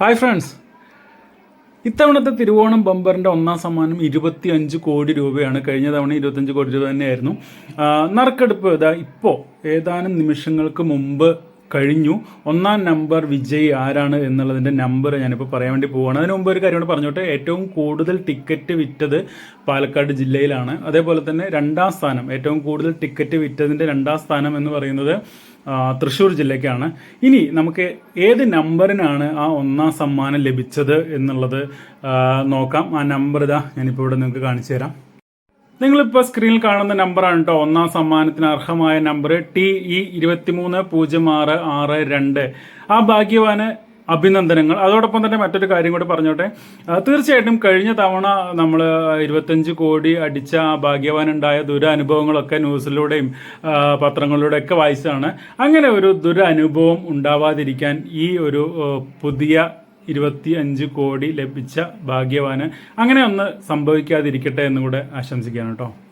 Hi friends ഇത്തവണത്തെ തിരുവോണം ബമ്പറിന്റെ ഒന്നാം സമ്മാനം ഇരുപത്തി അഞ്ച് കോടി രൂപയാണ്. കഴിഞ്ഞ തവണ ഇരുപത്തഞ്ച് കോടി രൂപ തന്നെയായിരുന്നു. നറുക്കെടുപ്പ് ഇതാ ഇപ്പോൾ ഏതാനും നിമിഷങ്ങൾക്ക് മുമ്പ് കഴിഞ്ഞു. ഒന്നാം നമ്പർ വിജയ് ആരാണ് എന്നുള്ളതിന്റെ നമ്പർ ഞാനിപ്പോൾ പറയാൻ വേണ്ടി പോവുകയാണ് അതിന് മുമ്പ് ഒരു കാര്യം കൂടെ പറഞ്ഞോട്ടെ. ഏറ്റവും കൂടുതൽ ടിക്കറ്റ് വിറ്റത് പാലക്കാട് ജില്ലയിലാണ്. അതേപോലെ തന്നെ രണ്ടാം സ്ഥാനം ഏറ്റവും കൂടുതൽ ടിക്കറ്റ് വിറ്റതിന്റെ രണ്ടാം സ്ഥാനം എന്ന് പറയുന്നത് തൃശ്ശൂർ ജില്ലയ്ക്കാണ്. ഇനി നമുക്ക് ഏത് നമ്പറിനാണ് ആ ഒന്നാം സമ്മാനം ലഭിച്ചത് എന്നുള്ളത് നോക്കാം. ആ നമ്പർ ഇതാ ഞാനിപ്പോൾ ഇവിടെ നിങ്ങൾക്ക് കാണിച്ചു തരാം. നിങ്ങളിപ്പോൾ സ്ക്രീനിൽ കാണുന്ന നമ്പറാണ് കേട്ടോ ഒന്നാം സമ്മാനത്തിന് അർഹമായ നമ്പർ ടി ഇ ഇരുപത്തിമൂന്ന് പൂജ്യം ആറ് ആറ് രണ്ട്. ആ ഭാഗ്യവാന് അഭിനന്ദനങ്ങൾ. അതോടൊപ്പം തന്നെ മറ്റൊരു കാര്യം കൂടി പറഞ്ഞോട്ടെ. തീർച്ചയായിട്ടും കഴിഞ്ഞ തവണ നമ്മൾ ഇരുപത്തഞ്ച് കോടി അടിച്ച ആ ഭാഗ്യവാനുണ്ടായ ദുരനുഭവങ്ങളൊക്കെ ന്യൂസിലൂടെയും പത്രങ്ങളിലൂടെ ഒക്കെ വായിച്ചതാണ്. അങ്ങനെ ഒരു ദുരനുഭവം ഉണ്ടാവാതിരിക്കാൻ ഈ ഒരു പുതിയ ഇരുപത്തി അഞ്ച് കോടി ലഭിച്ച ഭാഗ്യവാന്. അങ്ങനെ ഒന്ന് സംഭവിക്കാതിരിക്കട്ടെ എന്ന് കൂടെ കേട്ടോ.